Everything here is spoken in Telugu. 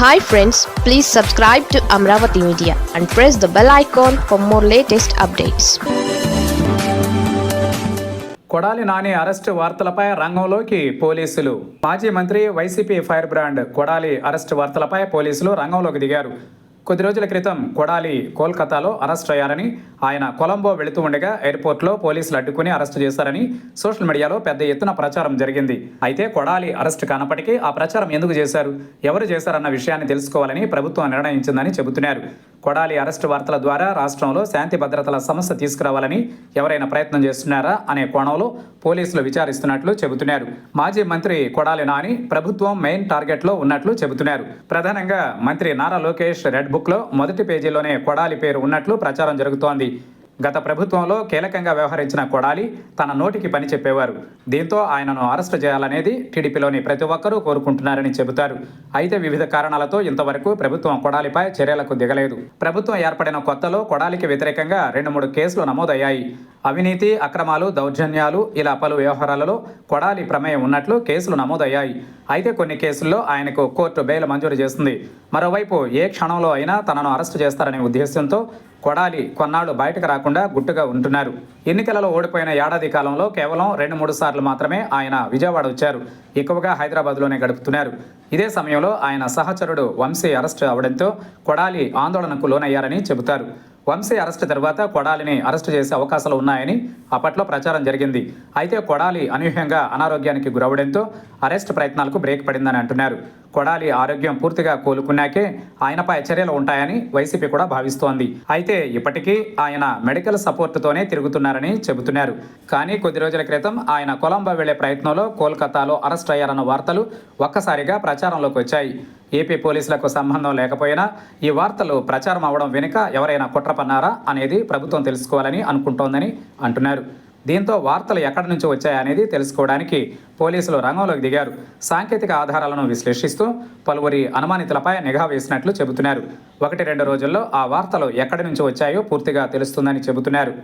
Hi friends please subscribe to Amaravati media and press the bell icon for more latest updates Kodali Nani arrest వార్తలపై రంగంలోకి పోలీసులు. మాజీ మంత్రి YCP fire brand Kodali arrest వార్తలపై పోలీసులు రంగంలోకి దిగారు. కొద్ది రోజుల క్రితం కొడాలి కోల్కతాలో అరెస్ట్ అయ్యారని ఆయన కొలంబో వెళుతూ ఉండగా ఎయిర్పోర్ట్లో పోలీసులు అడ్డుకుని అరెస్టు చేశారని సోషల్ మీడియాలో పెద్ద ఎత్తున ప్రచారం జరిగింది. అయితే కొడాలి అరెస్ట్ కానప్పటికీ ఆ ప్రచారం ఎందుకు చేశారు? ఎవరు చేశారన్న విషయాన్ని తెలుసుకోవాలని ప్రభుత్వం నిర్ణయించిందని చెబుతున్నారు. కొడాలి అరెస్టు వార్తల ద్వారా రాష్ట్రంలో శాంతి భద్రతల సమస్య తీసుకురావాలని ఎవరైనా ప్రయత్నం చేస్తున్నారా అనే కోణంలో పోలీసులు విచారిస్తున్నట్లు చెబుతున్నారు. మాజీ మంత్రి కొడాలి నాని ప్రభుత్వం మెయిన్ టార్గెట్లో ఉన్నట్లు చెబుతున్నారు. ప్రధానంగా మంత్రి నారా లోకేష్ రెడ్ బుక్లో మొదటి పేజీలోనే కొడాలి పేరు ఉన్నట్లు ప్రచారం జరుగుతోంది. గత ప్రభుత్వంలో కీలకంగా వ్యవహరించిన కొడాలి తన నోటికి పని చెప్పేవారు. దీంతో ఆయనను అరెస్టు చేయాలనేది టీడీపీలోని ప్రతి ఒక్కరూ కోరుకుంటున్నారని చెబుతారు. అయితే వివిధ కారణాలతో ఇంతవరకు ప్రభుత్వం కొడాలిపై చర్యలకు దిగలేదు. ప్రభుత్వం ఏర్పడిన కొత్తలో కొడాలికి వ్యతిరేకంగా రెండు మూడు కేసులు నమోదయ్యాయి. అవినీతి అక్రమాలు దౌర్జన్యాలు ఇలా పలు వ్యవహారాలలో కొడాలి ప్రమేయం ఉన్నట్లు కేసులు నమోదయ్యాయి. అయితే కొన్ని కేసుల్లో ఆయనకు కోర్టు బెయిల్ మంజూరు చేస్తుంది మరోవైపు ఏ క్షణంలో అయినా తనను అరెస్టు చేస్తారనే ఉద్దేశంతో కొడాలి కొన్నాళ్ళు బయటకు రాకుండా గుట్టుగా ఉంటున్నారు. ఎన్నికలలో ఓడిపోయిన ఏడాది కాలంలో కేవలం రెండు మూడు సార్లు మాత్రమే ఆయన విజయవాడ వచ్చారు. ఎక్కువగా హైదరాబాద్లోనే గడుపుతున్నారు. ఇదే సమయంలో ఆయన సహచరుడు వంశీ అరెస్టు అవడంతో కొడాలి ఆందోళనకు లోనయ్యారని చెబుతారు. వంశీ అరెస్టు తర్వాత కొడాలిని అరెస్టు చేసే అవకాశాలు ఉన్నాయని అప్పట్లో ప్రచారం జరిగింది. అయితే కొడాలి అనూహ్యంగా అనారోగ్యానికి గురవడంతో అరెస్ట్ ప్రయత్నాలకు బ్రేక్ పడిందని అంటున్నారు. కొడాలి ఆరోగ్యం పూర్తిగా కోలుకున్నాకే ఆయనపై చర్యలు ఉంటాయని వైసీపీ కూడా భావిస్తోంది. అయితే ఇప్పటికీ ఆయన మెడికల్ సపోర్టుతోనే తిరుగుతున్నారని చెబుతున్నారు. కానీ కొద్ది రోజుల క్రితం ఆయన కొలంబో వెళ్ళే ప్రయత్నంలో కోల్కతాలో అరెస్ట్ అయ్యారన్న వార్తలు ఒక్కసారిగా ప్రచారంలోకి వచ్చాయి. ఏపీ పోలీసులకు సంబంధం లేకపోయినా ఈ వార్తలు ప్రచారం అవడం వెనుక ఎవరైనా కుట్ర పన్నారా అనేది ప్రభుత్వం తెలుసుకోవాలని అనుకుంటోందని అంటున్నారు. దీంతో వార్తలు ఎక్కడి నుంచి వచ్చాయనేది తెలుసుకోవడానికి పోలీసులు రంగంలోకి దిగారు. సాంకేతిక ఆధారాలను విశ్లేషిస్తూ పలువురి అనుమానితులపై నిఘా వేసినట్లు చెబుతున్నారు. ఒకటి రెండు రోజుల్లో ఆ వార్తలు ఎక్కడి నుంచి వచ్చాయో పూర్తిగా తెలుస్తుందని చెబుతున్నారు.